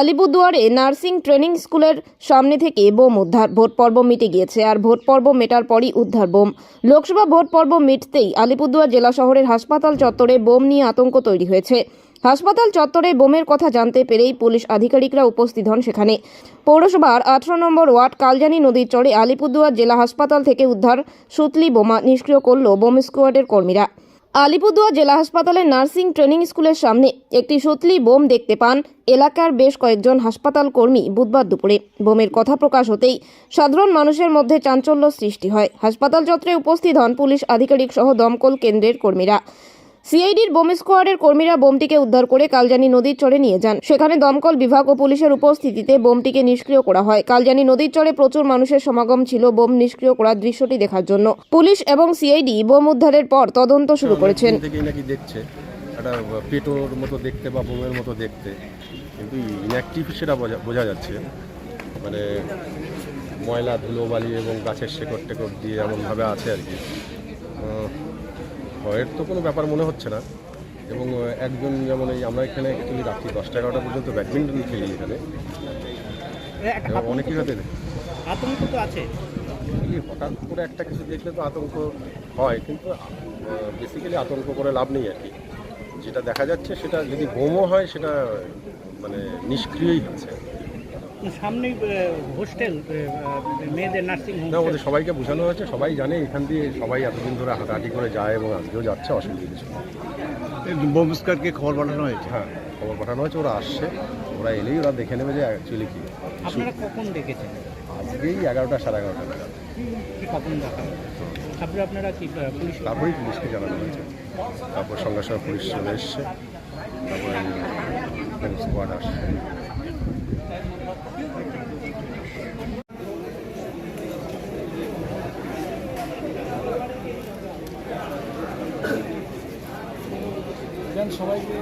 আলিপুরদুয়ারে nursing training স্কুলের সামনে থেকে বোম উদ্ধার। ভোট পর্ব মিটে গিয়েছে আর ভোট পর্ব মেটার পরই উদ্ধার বোম। লোকসভা ভোট পর্ব মিটতেই আলিপুরদুয়ার জেলা শহরের হাসপাতাল চত্বরে বোম নিয়ে আতঙ্ক তৈরি হয়েছে। হাসপাতাল চত্বরে বোমের কথা জানতে পেরেই পুলিশ আধিকারিকরা উপস্থিত হন সেখানে। পৌরসভার আঠারো নম্বর ওয়ার্ড কালজানি নদীর চরে আলিপুরদুয়ার জেলা হাসপাতাল থেকে উদ্ধার সুতলি বোমা নিষ্ক্রিয় করল বোম স্কোয়াডের কর্মীরা। আলিপুরদুয়ার জেলা হাসপাতালে নার্সিং ট্রেনিং স্কুলের সামনে একটি সুতলি বোম দেখতে পান এলাকার বেশ কয়েকজন হাসপাতাল কর্মী বুধবার দুপুরে। বোমের কথা প্রকাশ হতেই সাধারণ মানুষের মধ্যে চাঞ্চল্য সৃষ্টি হয়। হাসপাতাল চত্বরে উপস্থিত হন পুলিশ আধিকারিক সহ দমকল কেন্দ্রের কর্মীরা। সিআইডির বোম স্কোয়াডের কর্মীরা বোমটিকে উদ্ধার করে কালজানি নদীর চরে নিয়ে যান। সেখানে দমকল বিভাগ ও পুলিশের উপস্থিতিতে বোমটিকে নিষ্ক্রিয় করা হয়। কালজানি নদীর চরে প্রচুর মানুষের সমাগম ছিল বোম নিষ্ক্রিয় করার দৃশ্যটি দেখার জন্য। পুলিশ এবং সিআইডি বোম উদ্ধারের পর তদন্ত শুরু করেছেন। একটা পেটোর মতো দেখতে বা বোমের মতো দেখতে। কিন্তু ইনঅ্যাক্টিভ সেটা বোঝা যাচ্ছে। মানে ময়লা ধুলোবালি এবং গাছের শেকড় টেকড় দিয়ে এমনভাবে আছে আর কি। ভয়ের তো কোনো ব্যাপার মনে হচ্ছে না। এবং একজন যেমন এই আমরা এখানে অ্যাকচুয়ালি রাত্রি দশটা এগারোটা পর্যন্ত ব্যাডমিন্টন খেলি এখানে। এবং আতঙ্ক আতঙ্ক তো আছে। হঠাৎ করে একটা কিছু দেখলে তো আতঙ্ক হয় কিন্তু বেসিক্যালি আতঙ্ক করে লাভ নেই আর কি। যেটা দেখা যাচ্ছে সেটা যদি বোমও হয় সেটা মানে নিষ্ক্রিয়ই হচ্ছে। সামনেই হোস্টেল মেয়েদের নার্সিং হোম না আমাদের সবাইকে বোঝানো হয়েছে সবাই জানে এখান দিয়ে সবাই এতদিন ধরে হাঁটাহাঁটি করে যায় এবং আজকেও যাচ্ছে অসুবিধা কিছু স্কোয়াডকে খবর পাঠানো হয়েছে? হ্যাঁ খবর পাঠানো হয়েছে ওরা আসছে ওরা এলেই ওরা দেখে নেবে যে অ্যাকচুয়ালি কি। আপনারা কখন দেখেছেন আজকেই এগারোটা সাড়ে এগারোটা নাগাদ। কখন দেখা তারপরে আপনারা কি পুলিশ তারপরেই পুলিশকে জানানো হয়েছে। তারপর সঙ্গে সঙ্গে পুলিশ চলে এসছে। তারপরে স্কোয়াড আসছে। দেন সবাইকে।